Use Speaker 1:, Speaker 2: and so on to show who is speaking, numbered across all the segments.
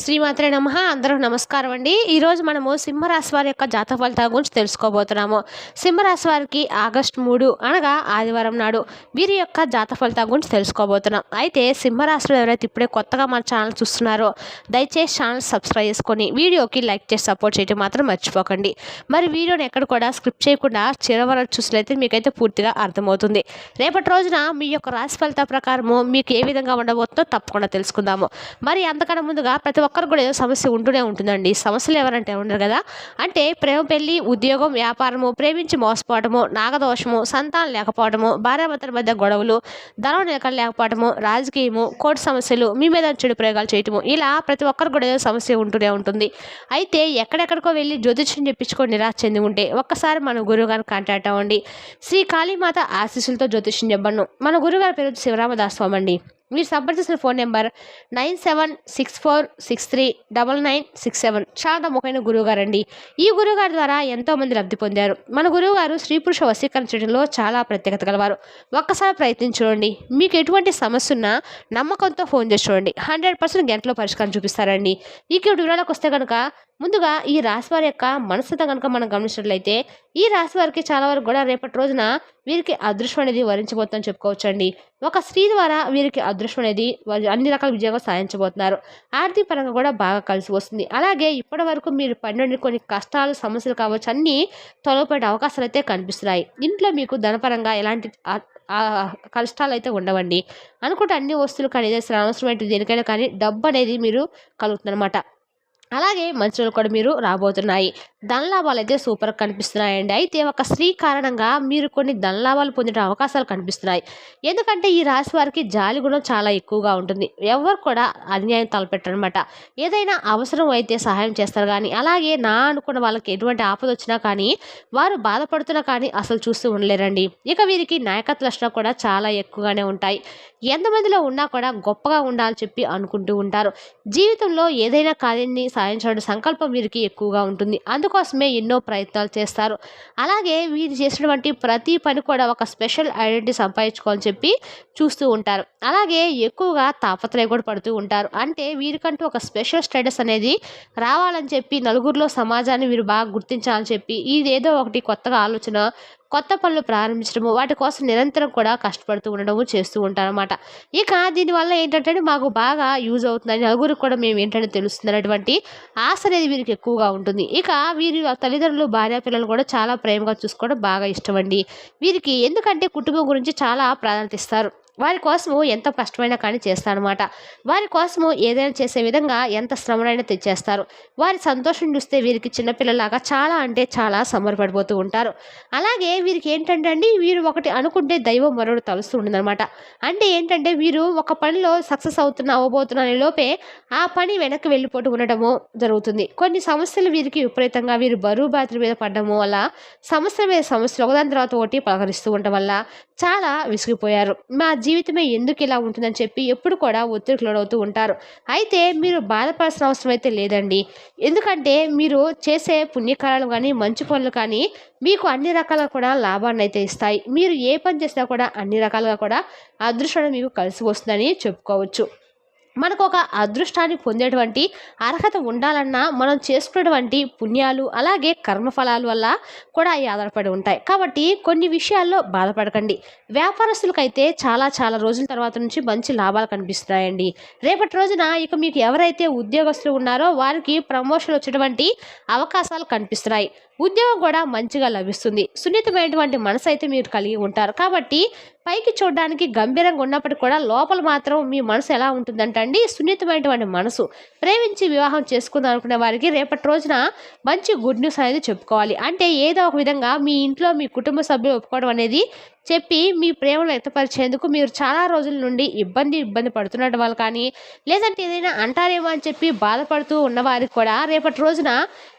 Speaker 1: శ్రీమాత్రే నమ. అందరూ నమస్కారం అండి. ఈరోజు మనము సింహరాశి వారి యొక్క జాత ఫలితాల గురించి తెలుసుకోబోతున్నాము. సింహరాశి వారికి ఆగస్టు మూడు అనగా ఆదివారం నాడు వీరి యొక్క జాత ఫలితాల గురించి తెలుసుకోబోతున్నాం. అయితే సింహరాశిలో ఎవరైతే ఇప్పుడే కొత్తగా మన ఛానల్ చూస్తున్నారో దయచేసి ఛానల్ సబ్స్క్రైబ్ చేసుకొని వీడియోకి లైక్ చేసి సపోర్ట్ చేయడం మాత్రం మర్చిపోకండి. మరి వీడియోని ఎక్కడ కూడా స్క్రిప్ట్ చేయకుండా చిరవరకు చూసినట్లయితే మీకైతే పూర్తిగా అర్థమవుతుంది. రేపటి రోజున మీ యొక్క రాశి ఫలితాల ప్రకారము మీకు ఏ విధంగా ఉండబోతుందో తప్పకుండా తెలుసుకుందాము. మరి అంతకన్నా ముందుగా ప్రతి ఒక్కరికి కూడా ఏదో సమస్య ఉంటూనే ఉంటుందండి. సమస్యలు ఎవరంటే ఉండరు కదా? అంటే ప్రేమ పెళ్ళి ఉద్యోగం వ్యాపారము ప్రేమించి మోసపోవటము నాగదోషము సంతానం లేకపోవటము భార్యాభర్తల మధ్య గొడవలు ధనం నిలకలు లేకపోవడము రాజకీయము కోర్టు సమస్యలు మీ మీద చెడు ప్రయోగాలు చేయటము ఇలా ప్రతి ఒక్కరికి కూడా ఏదో సమస్య ఉంటూనే ఉంటుంది. అయితే ఎక్కడెక్కడికో వెళ్ళి జ్యోతిష్యం చెప్పించుకొని నిరాశ చెంది ఉంటే ఒక్కసారి మన గురువు గారిని కాంటాక్ట్ అవ్వండి. శ్రీ కాళీమాత ఆశీస్సులతో జ్యోతిష్యం చెప్పను మన గురుగారి పేరు శివరామదాస్ స్వామి అండి. మీరు సంప్రదించిన phone number nine seven six four six three double nine six seven. చాలా నమ్మకమైన గురువుగారు అండి ఈ గురువుగారి ద్వారా ఎంతోమంది లబ్ధి పొందారు. మన గురువుగారు స్త్రీ పురుష వశీకరణ చేయడంలో చాలా ప్రత్యేకత గలవారు. ఒక్కసారి ప్రయత్నించుకోండి మీకు ఎటువంటి సమస్య ఉన్నా నమ్మకంతో ఫోన్ చేసి చూడండి. హండ్రెడ్ పర్సెంట్ గంటలో పరిష్కారం చూపిస్తారండి. ఈ వివరాలకు వస్తే కనుక ముందుగా ఈ రాశివారి యొక్క మనసుతో కనుక మనం గమనించినట్లయితే ఈ రాశి వారికి చాలా వరకు కూడా రేపటి రోజున వీరికి అదృష్టం అనేది వరించబోతుందని చెప్పుకోవచ్చండి. ఒక స్త్రీ ద్వారా వీరికి అదృష్టం అనేది అన్ని రకాల విజయంగా సాధించబోతున్నారు. ఆర్థిక పరంగా కూడా బాగా కలిసి వస్తుంది. అలాగే ఇప్పటి వరకు మీరు పడిన కొన్ని కష్టాలు సమస్యలు కావచ్చు అన్నీ తొలగిపోయే అవకాశాలు అయితే కనిపిస్తున్నాయి. ఇంట్లో మీకు ధనపరంగా ఎలాంటి కష్టాలు అయితే ఉండవండి. అనుకుంటే అన్ని వస్తువులు కానీ ఏదైనా అవసరమైనటువంటి దేనికైనా కానీ డబ్బు అనేది మీరు కలుగుతుందన్నమాట. అలాగే మంచి రోజులు కూడా మీరు రాబోతున్నాయి. ధనలాభాలు అయితే సూపర్ కనిపిస్తున్నాయండి. అయితే ఒక స్త్రీ కారణంగా మీరు కొన్ని ధనలాభాలు పొందే అవకాశాలు కనిపిస్తున్నాయి. ఎందుకంటే ఈ రాశి వారికి జాలి గుణం చాలా ఎక్కువగా ఉంటుంది. ఎవరు కూడా అన్యాయం తలపెట్టరనమాట ఏదైనా అవసరం అయితే సహాయం చేస్తారు కానీ అలాగే నా అనుకున్న వాళ్ళకి ఎటువంటి ఆపద వచ్చినా కానీ వారు బాధపడుతున్నా కానీ అసలు చూస్తూ ఉండలేరండి. ఇక వీరికి నాయకత్వ లక్షణం కూడా చాలా ఎక్కువగానే ఉంటాయి. ఎంతమందిలో ఉన్నా కూడా గొప్పగా ఉండాలని చెప్పి అనుకుంటూ ఉంటారు. జీవితంలో ఏదైనా కార్యాన్ని సాధించడం సంకల్పం వీరికి ఎక్కువగా ఉంటుంది. అందుకోసమే ఎన్నో ప్రయత్నాలు చేస్తారు. అలాగే వీరు చేసినటువంటి ప్రతి పని కూడా ఒక స్పెషల్ ఐడెంటిటీ సంపాదించుకోవాలని చెప్పి చూస్తూ ఉంటారు. అలాగే ఎక్కువగా తాపత్రయ కూడా పడుతూ ఉంటారు. అంటే వీరికంటూ ఒక స్పెషల్ స్టేటస్ అనేది రావాలని చెప్పి నలుగురిలో సమాజాన్ని వీరు బాగా గుర్తించాలని చెప్పి ఇదేదో ఒకటి కొత్తగా ఆలోచన కొత్త పనులు ప్రారంభించడము వాటి కోసం నిరంతరం కూడా కష్టపడుతూ ఉండడము చేస్తూ ఉంటారన్నమాట. ఇక దీనివల్ల ఏంటంటే మాకు బాగా యూజ్ అవుతుందని నలుగురికి కూడా మేము ఏంటంటే తెలుస్తున్నటువంటి ఆశ అనేది వీరికి ఎక్కువగా ఉంటుంది. ఇక వీరి తల్లిదండ్రులు భార్య పిల్లలు కూడా చాలా ప్రేమగా చూసుకోవడం బాగా ఇష్టం అండి. వీరికి ఎందుకంటే కుటుంబం గురించి చాలా ప్రాధాన్యత ఇస్తారు. వారి కోసము ఎంత కష్టమైనా కానీ చేస్తారనమాట వారి కోసము ఏదైనా చేసే విధంగా ఎంత శ్రమనైనా తెచ్చేస్తారు. వారి సంతోషం చూస్తే వీరికి చిన్నపిల్లలాగా చాలా అంటే చాలా సంబరపడిపోతూ ఉంటారు. అలాగే వీరికి ఏంటంటే అండి వీరు ఒకటి అనుకుంటే దైవం మరొకటి తలుస్తూ ఉంటుందన్నమాట. అంటే ఏంటంటే వీరు ఒక పనిలో సక్సెస్ అవుతున్న అవ్వబోతున్న అనే లోపే ఆ పని వెనక్కి వెళ్ళిపోతూ ఉండటము జరుగుతుంది. కొన్ని సమస్యలు వీరికి విపరీతంగా వీరు బరువు బాధ్యత మీద పడడము వల్ల సమస్యల మీద సమస్యలు ఒకదాని తర్వాత ఒకటి పలకరిస్తూ ఉండటం వల్ల చాలా విసిగిపోయారు. మా జీవితమే ఎందుకు ఇలా ఉంటుందని చెప్పి ఎప్పుడు కూడా ఒత్తిడికి లోడవుతూ ఉంటారు. అయితే మీరు బాధపడాల్సిన అవసరం అయితే లేదండి. ఎందుకంటే మీరు చేసే పుణ్యకారాలు కానీ మంచి పనులు కానీ మీకు అన్ని రకాల కూడా లాభాన్ని అయితే ఇస్తాయి. మీరు ఏ పని చేసినా కూడా అన్ని రకాలుగా కూడా అదృష్టం మీకు కలిసి వస్తుందని చెప్పుకోవచ్చు. మనకు ఒక అదృష్టాన్ని పొందేటువంటి అర్హత ఉండాలన్నా మనం చేసుకున్నటువంటి పుణ్యాలు అలాగే కర్మఫలాల వల్ల కూడా అవి ఆధారపడి ఉంటాయి. కాబట్టి కొన్ని విషయాల్లో బాధపడకండి. వ్యాపారస్తులకైతే చాలా చాలా రోజుల తర్వాత నుంచి మంచి లాభాలు కనిపిస్తున్నాయండి. రేపటి రోజున ఇక మీకు ఎవరైతే ఉద్యోగస్తులు ఉన్నారో వారికి ప్రమోషన్ వచ్చేటువంటి అవకాశాలు కనిపిస్తున్నాయి. ఉద్యోగం కూడా మంచిగా లభిస్తుంది. సున్నితమైనటువంటి మనసు అయితే మీరు కలిగి ఉంటారు. కాబట్టి పైకి చూడడానికి గంభీరంగా ఉన్నప్పటికీ కూడా లోపల మాత్రం మీ మనసు ఎలా ఉంటుందంటే అండి సున్నితమైనటువంటి మనసు. ప్రేమించి వివాహం చేసుకుందాం అనుకునే వారికి రేపటి రోజున మంచి గుడ్ న్యూస్ అనేది చెప్పుకోవాలి. అంటే ఏదో ఒక విధంగా మీ ఇంట్లో మీ కుటుంబ సభ్యులు ఒప్పుకోవడం అనేది చెప్పి మీ ప్రేమను వ్యక్తపరిచేందుకు మీరు చాలా రోజుల నుండి ఇబ్బంది ఇబ్బంది పడుతున్నట్టు వాళ్ళు కానీ లేదంటే ఏదైనా అంటారేమో అని చెప్పి బాధపడుతూ ఉన్నవారికి కూడా రేపటి రోజున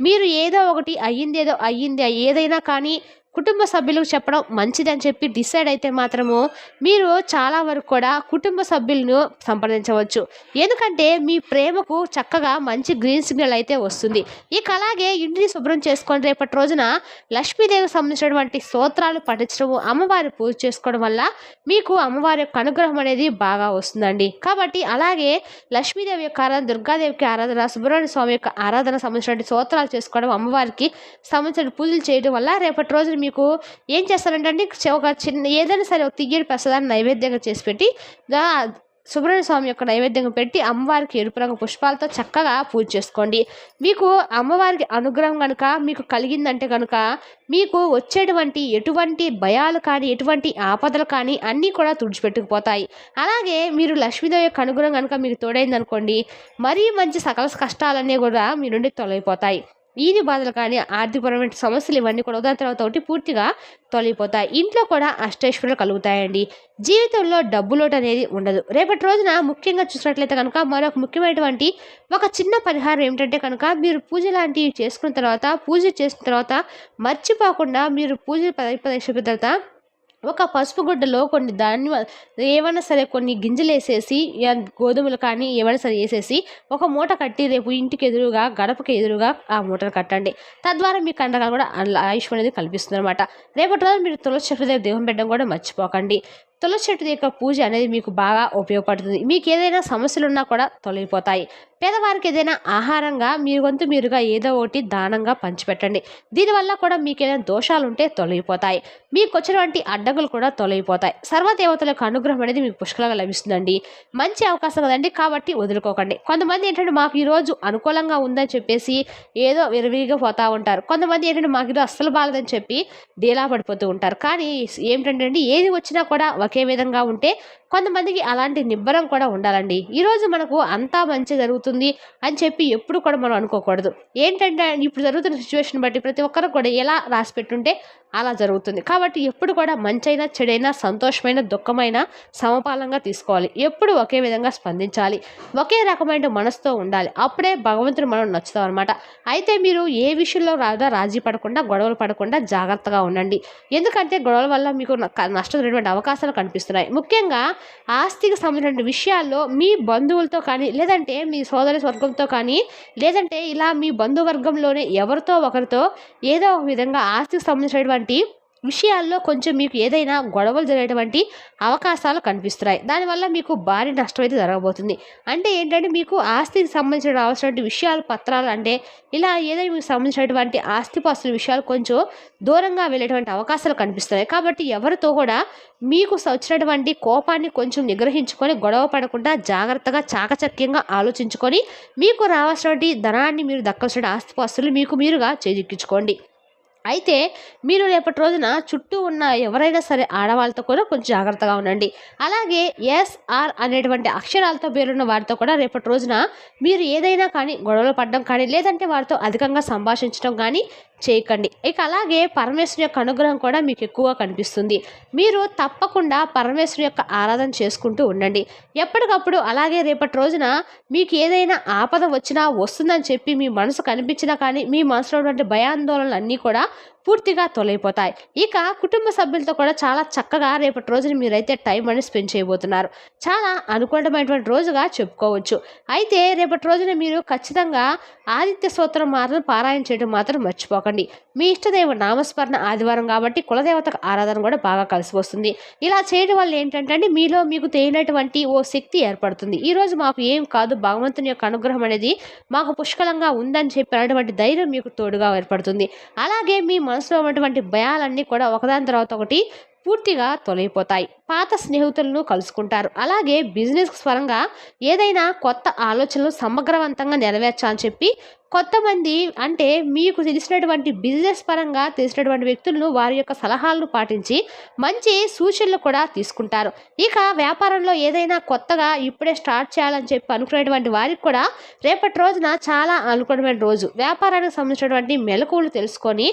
Speaker 1: మీరు ఏదో ఒకటి అయ్యింది ఏదో అయ్యింది ఏదైనా కానీ కుటుంబ సభ్యులకు చెప్పడం మంచిదని చెప్పి డిసైడ్ అయితే మాత్రము మీరు చాలా వరకు కూడా కుటుంబ సభ్యులను సంప్రదించవచ్చు. ఎందుకంటే మీ ప్రేమకు చక్కగా మంచి గ్రీన్ సిగ్నల్ అయితే వస్తుంది. ఇక అలాగే ఇంటిని శుభ్రం చేసుకొని రేపటి రోజున లక్ష్మీదేవికి సంబంధించినటువంటి స్తోత్రాలు పఠించడము అమ్మవారి పూజ చేసుకోవడం వల్ల మీకు అమ్మవారి యొక్క అనుగ్రహం అనేది బాగా వస్తుందండి. కాబట్టి అలాగే లక్ష్మీదేవి యొక్క ఆరాధన దుర్గాదేవికి ఆరాధన సుబ్రహ్మణ్య స్వామి యొక్క ఆరాధన సంబంధించినటువంటి స్తోత్రాలు చేసుకోవడం అమ్మవారికి సంబంధించిన పూజలు చేయడం వల్ల రేపటి రోజున మీకు ఏం చేస్తారంటే అండి ఒక చిన్న ఏదైనా సరే ఒక తియ్యడి ప్రసాదాన్ని నైవేద్యంగా చేసి పెట్టి సుబ్రహ్మణ్య స్వామి యొక్క నైవేద్యం పెట్టి అమ్మవారికి ఎరుపు రంగు పుష్పాలతో చక్కగా పూజ చేసుకోండి. మీకు అమ్మవారికి అనుగ్రహం కనుక మీకు కలిగిందంటే కనుక మీకు వచ్చేటువంటి ఎటువంటి భయాలు కానీ ఎటువంటి ఆపదలు కానీ అన్నీ కూడా తుడిచిపెట్టుకుపోతాయి. అలాగే మీరు లక్ష్మీదేవి యొక్క అనుగ్రహం కనుక మీకు తోడైందనుకోండి మరీ మంచి సకల కష్టాలన్నీ కూడా మీ నుండి తొలగిపోతాయి. వీధి బాధలు కానీ ఆర్థికపరమైన సమస్యలు ఇవన్నీ కూడా ఉదాహరణ తర్వాత ఒకటి పూర్తిగా తొలగిపోతాయి. ఇంట్లో కూడా అష్టైశ్వర్యాలు కలుగుతాయండి. జీవితంలో డబ్బు లోటు అనేది ఉండదు. రేపటి రోజున ముఖ్యంగా చూసినట్లయితే కనుక మరొక ముఖ్యమైనటువంటి ఒక చిన్న పరిహారం ఏమిటంటే కనుక మీరు పూజ లాంటివి చేసుకున్న తర్వాత పూజ చేసిన తర్వాత మర్చిపోకుండా మీరు పూజ పది పది తర్వాత ఒక పసుపు గుడ్డలో కొన్ని ధాన్యం ఏమైనా సరే కొన్ని గింజలు వేసేసి గోధుమలు కానీ ఏమైనా సరే వేసేసి ఒక మూట కట్టి రేపు ఇంటికి ఎదురుగా గడపకి ఎదురుగా ఆ మూటను కట్టండి. తద్వారా మీ కండకాలు కూడా ఆయుష్ అనేది కల్పిస్తుంది అనమాట రేపటి రోజు మీరు తులసి చెట్టు దగ్గర దేహం పెట్టడం కూడా మర్చిపోకండి. తులసి చెట్టు యొక్క పూజ అనేది మీకు బాగా ఉపయోగపడుతుంది. మీకు ఏదైనా సమస్యలు ఉన్నా కూడా తొలగిపోతాయి. పేదవారికి ఏదైనా ఆహారంగా మీరు వంతు మీరుగా ఏదో ఒకటి దానంగా పంచిపెట్టండి. దీనివల్ల కూడా మీకు ఏదైనా దోషాలు ఉంటే తొలగిపోతాయి. మీకు వచ్చినటువంటి అడ్డంకులు కూడా తొలగిపోతాయి. సర్వదేవతల యొక్క అనుగ్రహం అనేది మీకు పుష్కలంగా లభిస్తుందండి. మంచి అవకాశం కదండి కాబట్టి వదులుకోకండి. కొంతమంది ఏంటంటే మాకు ఈరోజు అనుకూలంగా ఉందని చెప్పేసి ఏదో విరవిగా పోతూ ఉంటారు. కొంతమంది ఏంటంటే మాకు ఈరోజు అస్సలు బాగలేదని చెప్పి డీలా పడిపోతూ ఉంటారు. కానీ ఏమిటంటే అండి ఏది వచ్చినా కూడా ఒకే విధంగా ఉంటే కొంతమందికి అలాంటి నిబ్బరం కూడా ఉండాలండి. ఈరోజు మనకు అంతా మంచి జరుగుతుంది అని చెప్పి ఎప్పుడు కూడా మనం అనుకోకూడదు. ఏంటంటే ఇప్పుడు జరుగుతున్న సిచ్యువేషన్ బట్టి ప్రతి ఒక్కరు కూడా ఎలా రాసి పెట్టుంటే అలా జరుగుతుంది. కాబట్టి ఎప్పుడు కూడా మంచైనా చెడైనా సంతోషమైన దుఃఖమైన సమపాలంగా తీసుకోవాలి. ఎప్పుడు ఒకే విధంగా స్పందించాలి. ఒకే రకమైన మనసుతో ఉండాలి. అప్పుడే భగవంతుడు మనం నచ్చుతాం అనమాట అయితే మీరు ఏ విషయంలో రాదా రాజీ పడకుండా గొడవలు పడకుండా జాగ్రత్తగా ఉండండి. ఎందుకంటే గొడవల వల్ల మీకు నష్టం అవకాశాలు కనిపిస్తున్నాయి. ముఖ్యంగా ఆస్తికి సంబంధించిన విషయాల్లో మీ బంధువులతో కానీ లేదంటే మీ సోదరి వర్గంతో కానీ లేదంటే ఇలా మీ బంధువర్గంలోనే ఎవరితో ఒకరితో ఏదో ఒక విధంగా ఆస్తికి సంబంధించినటువంటి విషయాల్లో కొంచెం మీకు ఏదైనా గొడవలు జరిగేటువంటి అవకాశాలు కనిపిస్తున్నాయి. దానివల్ల మీకు భారీ నష్టం అయితే జరగబోతుంది. అంటే ఏంటంటే మీకు ఆస్తికి సంబంధించిన అవసరమైన విషయాలు పత్రాలు అంటే ఇలా ఏదైనా మీకు సంబంధించినటువంటి ఆస్తిపాస్తుల విషయాలు కొంచెం దూరంగా వెళ్ళేటువంటి అవకాశాలు కనిపిస్తున్నాయి. కాబట్టి ఎవరితో కూడా మీకు వచ్చినటువంటి కోపాన్ని కొంచెం నిగ్రహించుకొని గొడవ పడకుండా జాగ్రత్తగా చాకచక్యంగా ఆలోచించుకొని మీకు రావాల్సినటువంటి ధనాన్ని మీరు దక్కాల్సిన ఆస్తిపాస్తులు మీకు మీరుగా చేజిక్కించుకోండి. అయితే మీరు రేపటి రోజున చుట్టూ ఉన్న ఎవరైనా సరే ఆడవాళ్ళతో కూడా కొంచెం జాగ్రత్తగా ఉండండి. అలాగే ఎస్ఆర్ అనేటువంటి అక్షరాలతో పేరున్న వారితో కూడా రేపటి రోజున మీరు ఏదైనా కానీ గొడవలు పడడం కానీ లేదంటే వారితో అధికంగా సంభాషించడం కానీ చేయకండి. ఇక అలాగే పరమేశ్వరు యొక్క అనుగ్రహం కూడా మీకు ఎక్కువగా కనిపిస్తుంది. మీరు తప్పకుండా పరమేశ్వరు యొక్క ఆరాధన చేసుకుంటూ ఉండండి. ఎప్పటికప్పుడు అలాగే రేపటి రోజున మీకు ఏదైనా ఆపద వచ్చినా వస్తుందని చెప్పి మీ మనసు కనిపించినా కానీ మీ మనసులో ఉన్నటువంటి భయాందోళనలు అన్నీ కూడా పూర్తిగా తొలగిపోతాయి. ఇక కుటుంబ సభ్యులతో కూడా చాలా చక్కగా రేపటి రోజున మీరైతే టైం అనేది స్పెండ్ చేయబోతున్నారు. చాలా అనుకూలమైనటువంటి రోజుగా చెప్పుకోవచ్చు. అయితే రేపటి రోజున మీరు ఖచ్చితంగా ఆదిత్య స్తోత్రం మాత్రం పారాయణ చేయడం మాత్రం మర్చిపోకండి. మీ ఇష్టదేవ నామస్మరణ ఆదివారం కాబట్టి కులదేవతకు ఆరాధన కూడా బాగా కలిసి వస్తుంది. ఇలా చేయడం వల్ల ఏంటంటే అండి, మీలో మీకు తెలియనటువంటి ఓ శక్తి ఏర్పడుతుంది. ఈరోజు మాకు ఏం కాదు భగవంతుని యొక్క అనుగ్రహం అనేది మాకు పుష్కలంగా ఉందని చెప్పినటువంటి ధైర్యం మీకు తోడుగా ఏర్పడుతుంది. అలాగే మీ మనసులో ఉన్నటువంటి భయాలన్నీ కూడా ఒకదాని తర్వాత ఒకటి పూర్తిగా తొలగిపోతాయి. పాత స్నేహితులను కలుసుకుంటారు. అలాగే బిజినెస్ పరంగా ఏదైనా కొత్త ఆలోచనలు సమగ్రవంతంగా నెరవేర్చాలని చెప్పి కొంతమంది అంటే మీకు తెలిసినటువంటి బిజినెస్ పరంగా తెలిసినటువంటి వ్యక్తులను వారి యొక్క సలహాలను పాటించి మంచి సూచనలు కూడా తీసుకుంటారు. ఇక వ్యాపారంలో ఏదైనా కొత్తగా ఇప్పుడే స్టార్ట్ చేయాలని చెప్పి అనుకునేటువంటి వారికి కూడా రేపటి రోజున చాలా అనుకూలమైన రోజు. వ్యాపారానికి సంబంధించినటువంటి మెలకువలు తెలుసుకొని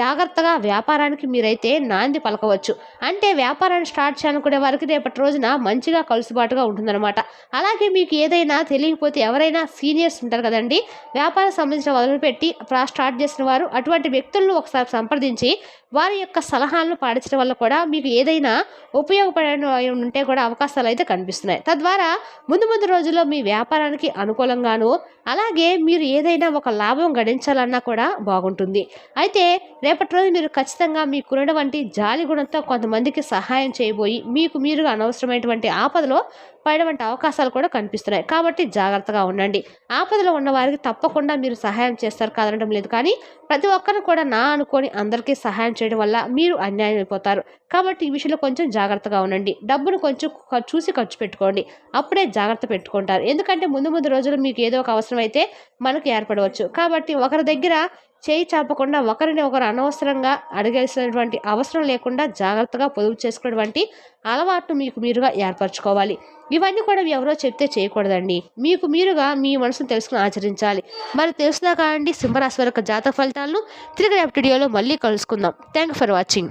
Speaker 1: జాగ్రత్తగా వ్యాపారానికి మీరైతే నాంది పలకవచ్చు. అంటే వ్యాపారాన్ని స్టార్ట్ చేయాలనుకునే వారికి రేపటి రోజున మంచిగా కలుసుబాటుగా ఉంటుందన్నమాట. అలాగే మీకు ఏదైనా తెలియకపోతే ఎవరైనా సీనియర్స్ ఉంటారు కదండి వ్యాపార సంబంధించిన మొదలుపెట్టి స్టార్ట్ చేసిన వారు అటువంటి వ్యక్తులను ఒకసారి సంప్రదించి వారి యొక్క సలహాలను పాటించడం వల్ల కూడా మీకు ఏదైనా ఉపయోగపడే ఉంటే కూడా అవకాశాలు అయితే కనిపిస్తున్నాయి. తద్వారా ముందు ముందు రోజుల్లో మీ వ్యాపారానికి అనుకూలంగాను అలాగే మీరు ఏదైనా ఒక లాభం గడించాలన్నా కూడా బాగుంటుంది. అయితే రేపటి రోజు మీరు ఖచ్చితంగా మీకున్నటువంటి జాలి గుణంతో కొంతమందికి సహాయం చేయబోయి మీకు మీరుగా అనవసరమైనటువంటి ఆపదలో పడేటువంటి అవకాశాలు కూడా కనిపిస్తున్నాయి. కాబట్టి జాగ్రత్తగా ఉండండి. ఆపదలో ఉన్న వారికి తప్పకుండా మీరు సహాయం చేస్తారు కాదనడం లేదు. కానీ ప్రతి ఒక్కరు కూడా నా అనుకొని అందరికీ సహాయం చేయడం వల్ల మీరు అన్యాయం అయిపోతారు కాబట్టి ఈ విషయంలో కొంచెం జాగ్రత్తగా ఉండండి. డబ్బును కొంచెం చూసి ఖర్చు పెట్టుకోండి. అప్పుడే జాగ్రత్త పెట్టుకుంటారు. ఎందుకంటే ముందు ముందు రోజులు మీకు ఏదో ఒక అవసరం అయితే మనకు ఏర్పడవచ్చు. కాబట్టి ఒకరి దగ్గర చేయి చాపకుండా ఒకరిని ఒకరు అనవసరంగా అడగాల్సినటువంటి అవసరం లేకుండా జాగ్రత్తగా పొదుపు చేసుకునేటువంటి అలవాటు మీకు మీరుగా ఏర్పరచుకోవాలి. ఇవన్నీ కూడా ఎవరో చెప్తే చేయకూడదండి. మీకు మీరుగా మీ మనసును తెలుసుకుని ఆచరించాలి. మరి తెలుసుదా కాండి సింహరాశి వరకు జాతక ఫలితాలను తిరిగి రేపు వీడియోలో మళ్ళీ కలుసుకుందాం. Thank for watching